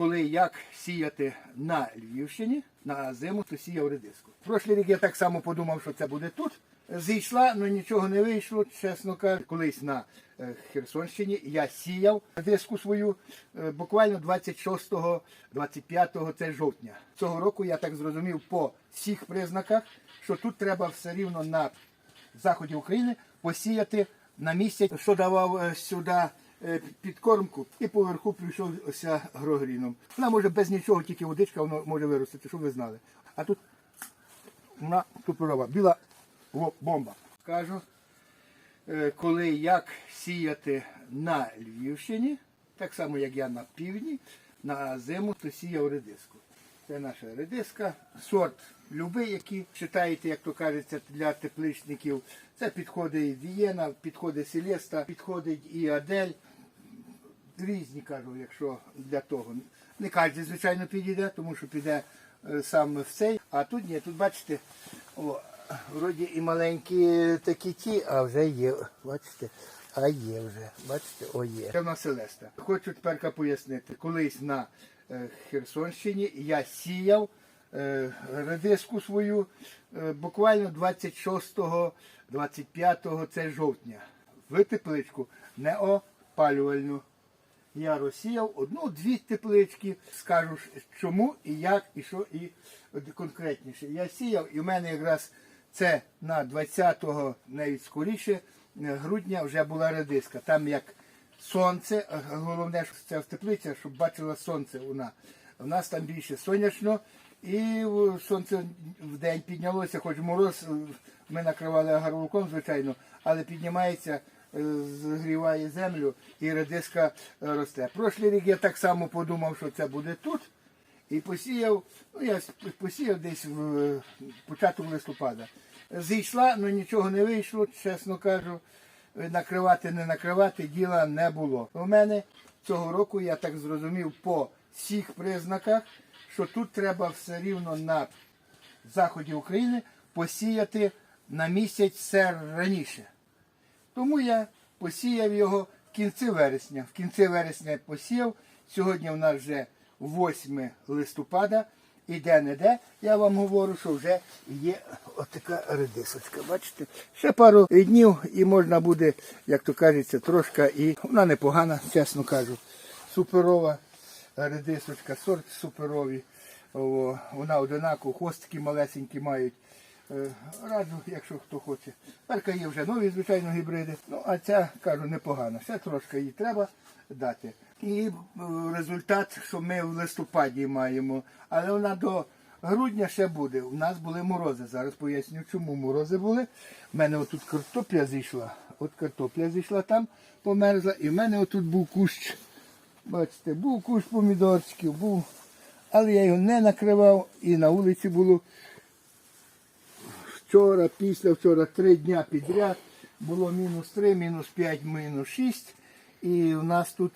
Коли як сіяти на Львівщині на зиму, то сіяв редиску. Прошлий рік я так само подумав, що це буде тут. Зійшла, але нічого не вийшло, чесно кажучи. Колись на е, Херсонщині я сіяв редиску свою е, буквально 26-25 це жовтня. Цього року я так зрозумів по всіх признаках, що тут треба все рівно на заході України посіяти на місяць, що давав е, сюди підкормку, і поверху прийшовся грогріном. Вона може без нічого, тільки водичка, воно може виростити, щоб ви знали. А тут вона суперова, біла бомба. Кажу, е, коли як сіяти на Львівщині, так само як я на півдні, на зиму, то сіяв редиску. Це наша редиска, сорт любий, який читаєте, як то кажеться, для тепличників. Це підходить Вієна, підходить Селеста, підходить і Адель. Різні кажу, якщо для того. Не кожен, звичайно, підійде, тому що піде е, саме в цей. А тут ні, тут бачите, о, вроді і маленькі такі ті, а вже є. Бачите, а є вже. Бачите, о є. Це в Селеста. Хочу тепер пояснити. Колись на е, Херсонщині я сіяв е, редиску свою буквально 26-25 це жовтня. В тепличку не опалювальну. Я розсіяв одну-дві теплички, скажу чому і як, і що, і конкретніше. Я сіяв, і в мене якраз це на 20-го, навіть скоріше, грудня вже була редиска. Там як сонце, головне, що це в теплицях, щоб бачила сонце вона. У нас там більше сонячно, і сонце в день піднялося, хоч мороз, ми накривали агаровиком, звичайно, але піднімається згріває землю і редиска е, росте. Прошлий рік я так само подумав, що це буде тут. І посіяв, ну я посіяв десь в е, початок листопада. Зійшла, але нічого не вийшло, чесно кажу. Накривати, не накривати діла не було. У мене цього року я так зрозумів по всіх признаках, що тут треба все рівно на заході України посіяти на місяць все раніше. Тому я посіяв його в кінці вересня. В кінці вересня посіяв. Сьогодні в нас вже 8 листопада. І де-не-де, я вам говорю, що вже є отака редисочка. Бачите? Ще пару днів і можна буде, як то кажеться, трошки і вона непогана, чесно кажу. Суперова редисочка, сорт суперові. О, вона одинакова, хвостики малесенькі мають. Е, Раджу, якщо хто хоче. Перка є вже нові, звичайно, гібриди. Ну, а ця, кажу, непогана. Ще трошки їй треба дати. І е, результат, що ми в листопаді маємо. Але вона до грудня ще буде. У нас були морози. Зараз поясню, чому морози були. У мене отут картопля зійшла. От картопля зійшла там, померзла. І в мене отут був кущ. Бачите, був кущ помідорчиків, був. Але я його не накривав і на вулиці було вчора, після вчора, три дня підряд було мінус 3, мінус 5, мінус 6. І в нас тут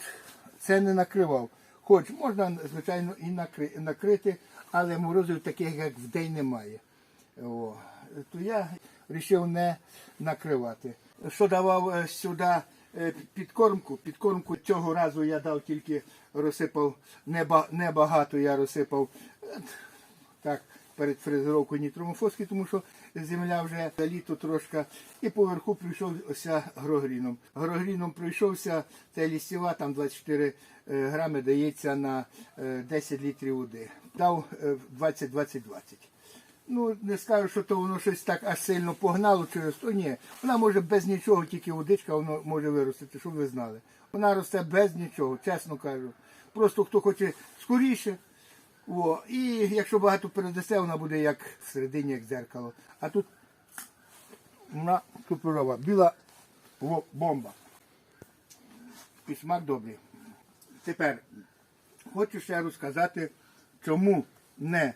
це не накривав. Хоч можна, звичайно, і накри- накрити, але морозів таких, як в день немає. О. То я вирішив не накривати. Що давав е, сюди е, підкормку? Підкормку цього разу я дав тільки розсипав неба- небагато, я розсипав е, так, перед фрезеровкою нітромофоски, тому що земля вже літо трошки. І поверху прийшовся грогріном. Грогріном прийшовся, це лістєва, там 24 е, грами дається на е, 10 літрів води. Дав е, 20-20-20. Ну, не скажу, що то воно щось так аж сильно погнало через то. Ні. Вона може без нічого, тільки водичка, воно може виростити, щоб ви знали. Вона росте без нічого, чесно кажу. Просто хто хоче скоріше. О, і якщо багато передасте, вона буде як всередині, як дзеркало. А тут вона суперова. Біла бомба. І смак добрий. Тепер хочу ще розказати, чому не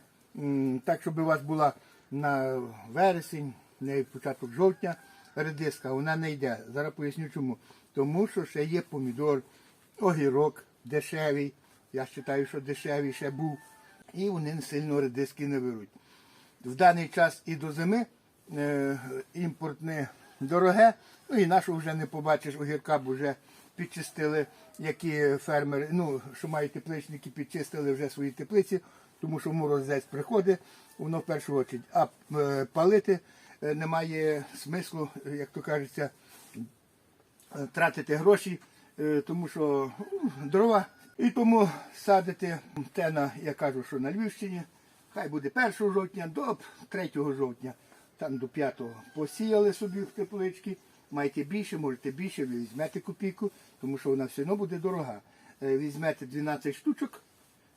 так, щоб у вас була на вересень, не початок жовтня редиска, вона не йде. Зараз поясню чому. Тому що ще є помідор, огірок дешевий. Я вважаю, що дешевий ще був. І вони сильно редиски не беруть. В даний час і до зими е, імпортне дороге, ну і нашого вже не побачиш огірка, бо вже підчистили, які фермери, ну, що мають тепличники, підчистили вже свої теплиці, тому що морозець приходить, воно в першу чергу. А е, палити е, немає смислу, як то кажеться, е, тратити гроші, е, тому що ну, дрова. І тому садити те, на, я кажу, що на Львівщині, хай буде 1 жовтня до 3 жовтня, там до 5 посіяли собі в теплички, маєте більше, можете більше, ви візьмете копійку, тому що вона все одно буде дорога. Е, Візьмете 12 штучок,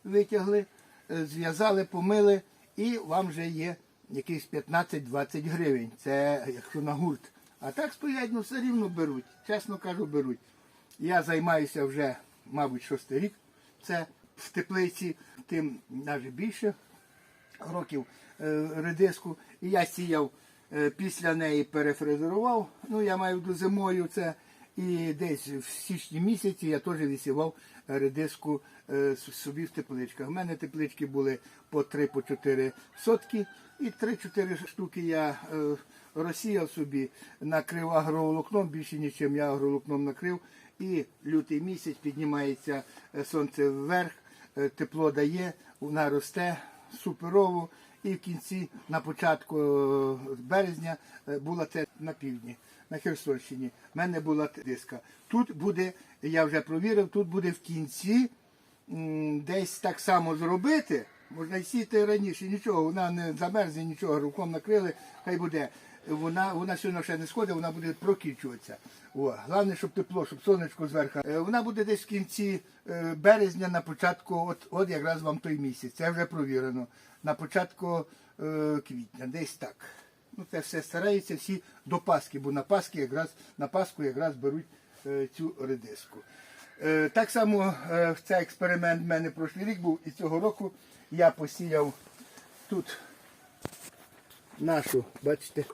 витягли, е, зв'язали, помили, і вам вже є якісь 15-20 гривень. Це якщо на гурт. А так стоять, ну все рівно беруть. Чесно кажу, беруть. Я займаюся вже, мабуть, шостий рік. Це в теплиці, тим навіть більше років е, редиску. І я сіяв е, після неї перефрезерував. Ну, я маю до зимою це. І десь в січні місяці я теж висівав редиску е, собі в тепличках. У мене теплички були по 3-4 сотки, і 3-4 штуки я розсіяв собі, накрив агроволокном, більше нічим я агроволокном накрив. І лютий місяць піднімається е, сонце вверх, е, тепло дає, вона росте суперово. І в кінці, на початку е, березня, була це на півдні, на Херсонщині. У мене була диска. Тут буде, я вже провірив, тут буде в кінці десь так само зробити. Можна й сіти раніше, нічого, вона не замерзне, нічого, руком накрили, хай буде. Вона, вона сьогодні ще не сходить, вона буде прокінчуватися. О, головне, щоб тепло, щоб сонечко зверху. Е, Вона буде десь в кінці е, березня, на початку, от, от якраз вам той місяць, це вже провірено. На початку е, квітня, десь так. Ну, це все стараються всі до Пасхи, бо на Пасхи якраз на Пасху якраз беруть е, цю редиску. Е, так само е, цей експеримент в мене прошлий рік був, і цього року я посіяв тут нашу, бачите,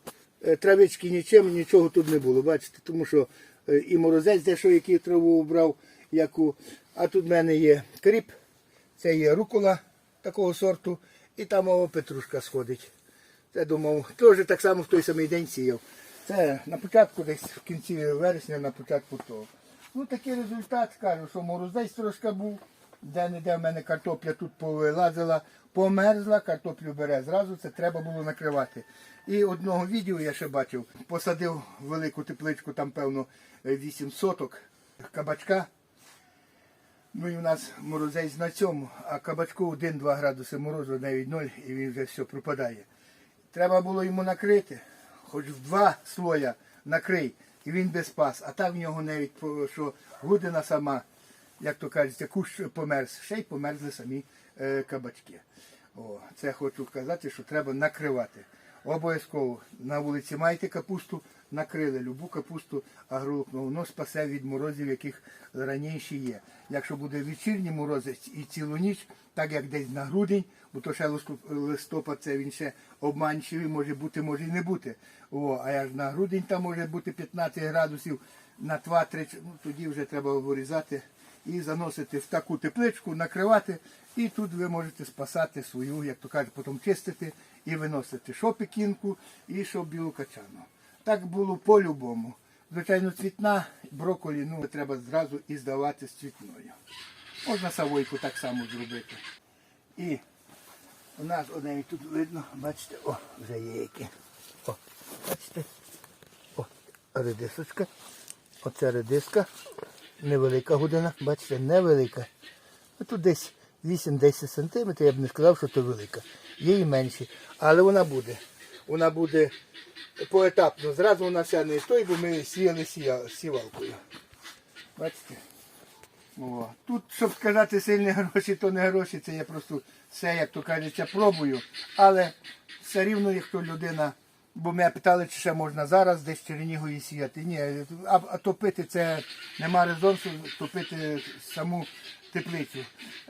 е, травички нічим, нічого тут не було, бачите, тому що е, і морозець дещо, який траву обрав, яку. А тут в мене є кріп, це є рукола такого сорту, і там о, петрушка сходить. Це думав, теж так само в той самий день сіяв. Це на початку, десь в кінці вересня, на початку того. Ну такий результат, кажу, що морозець трошки був, де-не-де в мене картопля тут повилазила, померзла, картоплю бере зразу, це треба було накривати. І одного відео я ще бачив, посадив велику тепличку, там певно 8 соток кабачка. Ну і у нас морозець на цьому, а кабачку 1-2 градуси морозу, навіть 0, і він вже все пропадає. Треба було йому накрити, хоч в два слоя накрий, і він без пас. А так в нього навіть що гудина сама, як то кажеться, кущ померз, ще й померзли самі кабачки. О, це хочу сказати, що треба накривати. Обов'язково на вулиці маєте капусту, накрили любу капусту агролукно, воно спасе від морозів, яких раніше є. Якщо буде вечірній морозець і цілу ніч, так як десь на грудень, бо то ще листопад це він ще обманчивий, може бути, може і не бути. О, а як на грудень там може бути 15 градусів на 2-3, ну тоді вже треба вирізати і заносити в таку тепличку, накривати, і тут ви можете спасати свою, як то кажуть, потім чистити і виносити що пекінку і що білу качану. Так було по-любому. Звичайно, цвітна, брокколі, ну треба зразу і здавати з цвітною. Можна савойку так само зробити. І у нас одне тут видно, бачите, о, вже є яке. О, бачите? О, редисочка. Оце редиска. Невелика година, бачите, невелика. Тут десь 8-10 сантиметрів, я б не сказав, що це велика. Є і менші. Але вона буде. Вона буде поетапно. Зразу вона вся не стоїть, бо ми сіяли сівалкою. Бачите? О. Тут, щоб сказати сильні гроші, то не гроші, це я просто все, як то кажеться, пробую. Але все рівно, якщо людина, бо мене питали, чи ще можна зараз десь Чернігові сіяти. Ні, а, а топити це нема резонсу, топити саму теплицю.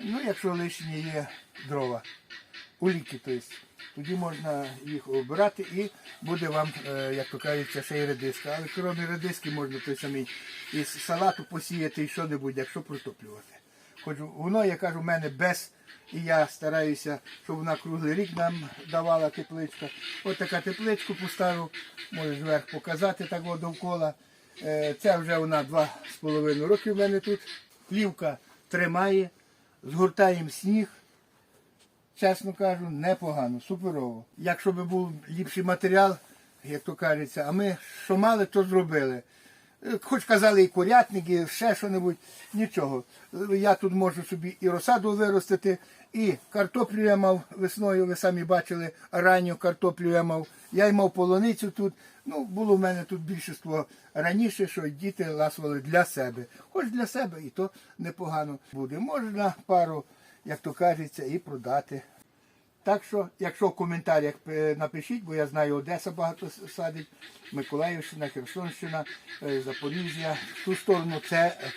Ну, якщо лишні є дрова, уліки, тобто, тоді можна їх обирати і буде вам, е, як то кажеться, ще й редиска. Але крім редиски можна той самий із салату посіяти і що-небудь, якщо протоплювати. Хоч воно, я кажу, в мене без, і я стараюся, щоб вона круглий рік нам давала тепличка. Ось така тепличку поставив, можеш зверху показати так от довкола. Е, Це вже вона два з половиною роки в мене тут. Плівка тримає, згортаємо сніг. Чесно кажу, непогано, суперово. Якщо би був ліпший матеріал, як то кажеться, а ми що мали, то зробили. Е, Хоч казали і курятник, і ще що-небудь, нічого. Я тут можу собі і розсаду виростити, і картоплю я мав весною, ви самі бачили, ранню картоплю я мав. Я й мав полуницю тут. Ну, було в мене тут більшість раніше, що діти ласували для себе. Хоч для себе і то непогано буде. Можна пару, як то кажеться, і продати. Так що, якщо в коментарях е, напишіть, бо я знаю, Одеса багато садить, Миколаївщина, Херсонщина, е, Запоріжжя, ту сторону це е,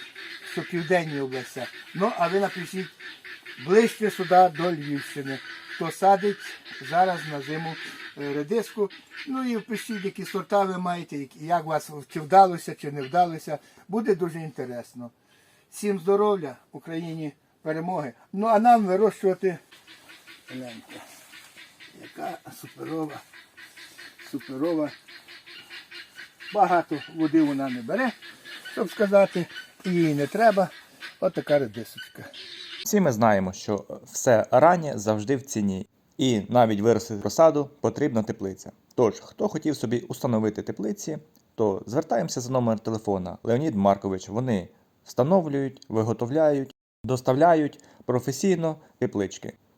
що південні області. Ну, а ви напишіть ближче сюди до Львівщини. Хто садить зараз на зиму редиску. Ну і пишіть, які сорта ви маєте, як вас чи вдалося, чи не вдалося. Буде дуже інтересно. Всім здоров'я, Україні перемоги. Ну а нам вирощувати. Гляньте, яка суперова, суперова. Багато води вона не бере, щоб сказати, і їй не треба. От така редисочка. Всі ми знаємо, що все раннє завжди в ціні, і навіть виростити розсаду потрібна теплиця. Тож, хто хотів собі установити теплиці, то звертаємося за номер телефона Леонід Маркович. Вони встановлюють, виготовляють, доставляють професійно теплички,